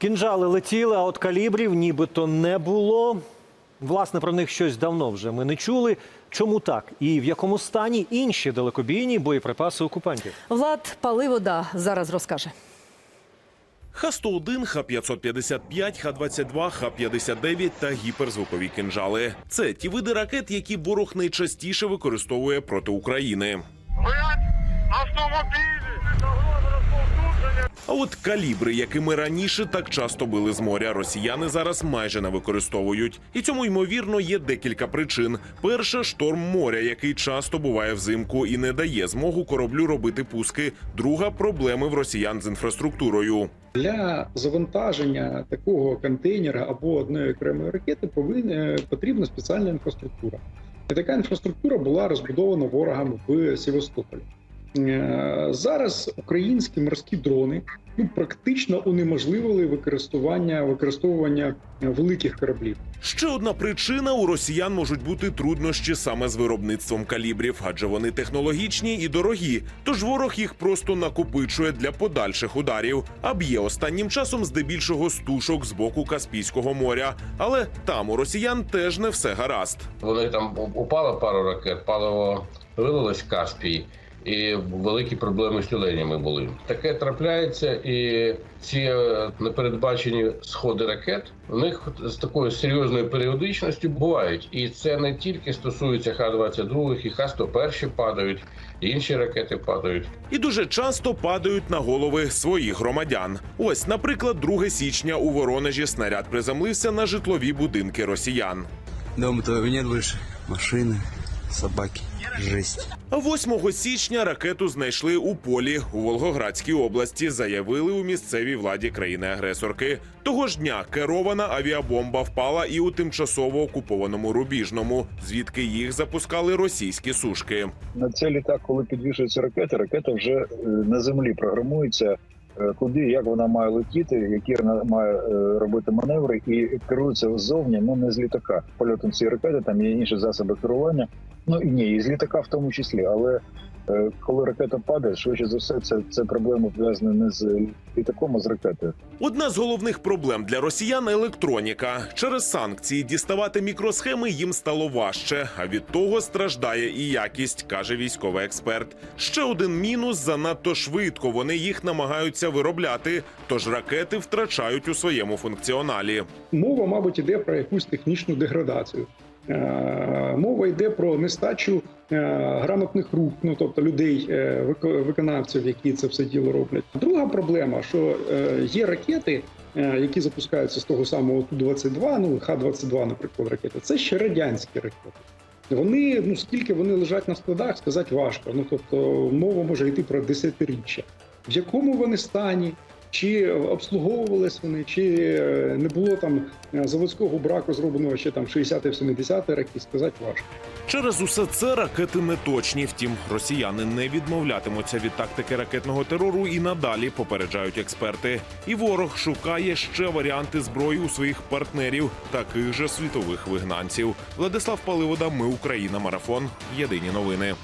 Кінжали летіли, а от калібрів нібито не було. Власне, про них щось давно вже ми не чули. Чому так? І в якому стані інші далекобійні боєприпаси окупантів? Влад Паливода зараз розкаже. Х-101, Х-555, Х-22, Х-59 та гіперзвукові кинжали. Це ті види ракет, які ворог найчастіше використовує проти України. Розповсюдження! А от калібри, якими раніше так часто били з моря, росіяни зараз майже не використовують. І цьому ймовірно є декілька причин. Перше шторм моря, який часто буває взимку і не дає змогу кораблю робити пуски. Друга проблеми в росіян з інфраструктурою. Для завантаження такого контейнера або одної окремої ракети повинна потрібна спеціальна інфраструктура. І така інфраструктура була розбудована ворогами в Севастополі. Е, Зараз українські морські дрони ну, практично унеможливили використання використовування великих кораблів. Ще одна причина у росіян можуть бути труднощі саме з виробництвом калібрів, адже вони технологічні і дорогі. Тож ворог їх просто накопичує для подальших ударів, а б'є останнім часом здебільшого з тушок з боку Каспійського моря. Але там у росіян теж не все гаразд. Вони там упало пару ракет, паливо вилилось в Каспій, і великі проблеми з тюленями були. Таке трапляється, і ці е, непередбачені сходи ракет у них з такою серйозною періодичністю бувають. І це не тільки стосується Х-22, і Х-101 падають, і інші ракети падають. І дуже часто падають на голови своїх громадян. Ось, наприклад, 2 січня у Воронежі снаряд приземлився на житлові будинки росіян. Дома твоего нет больше. Машины, собаки. Жесть. 8 січня ракету знайшли у полі у Волгоградській області. Заявили у місцевій владі країни-агресорки. Того ж дня керована авіабомба впала і у тимчасово окупованому Рубіжному, звідки їх запускали російські сушки. на цей літак, коли підвішується ракета, ракета вже е, на землі програмується. е, Куди як вона має летіти, які вона має е, робити маневри, і керується ззовні, ну не з літака. Польотом цієї ракети там є інші засоби керування. Ну і ні, і з літака в тому числі. Але е, коли ракета падає, швидше за все, це, це проблема пов'язана не з літаком, а з ракетою. Одна з головних проблем для росіян електроніка. Через санкції діставати мікросхеми їм стало важче, а від того страждає і якість, каже військовий експерт. Ще один мінус занадто швидко вони їх намагаються виробляти, тож ракети втрачають у своєму функціоналі. Мова, мабуть, іде про якусь технічну деградацію. Е, Мова йде про нестачу е, грамотних рук, ну тобто людей, е, виконавців, які це все діло роблять. Друга проблема, що є ракети, які запускаються з того самого Ту-22, ну Х-22, наприклад, ракети. Це ще радянські ракети. Вони ну скільки вони лежать на складах, сказати важко. Ну тобто мова може йти про десятиріччя. В якому вони стані? Чи обслуговувались вони, чи е, не було там е, заводського браку зробленого ще там 60-70 роки, сказати важко. Через усе це ракети не точні. Втім, росіяни не відмовлятимуться від тактики ракетного терору і надалі попереджають експерти. І ворог шукає ще варіанти зброї у своїх партнерів, таких же світових вигнанців. Владислав Паливода, ми Україна, марафон. Єдині новини.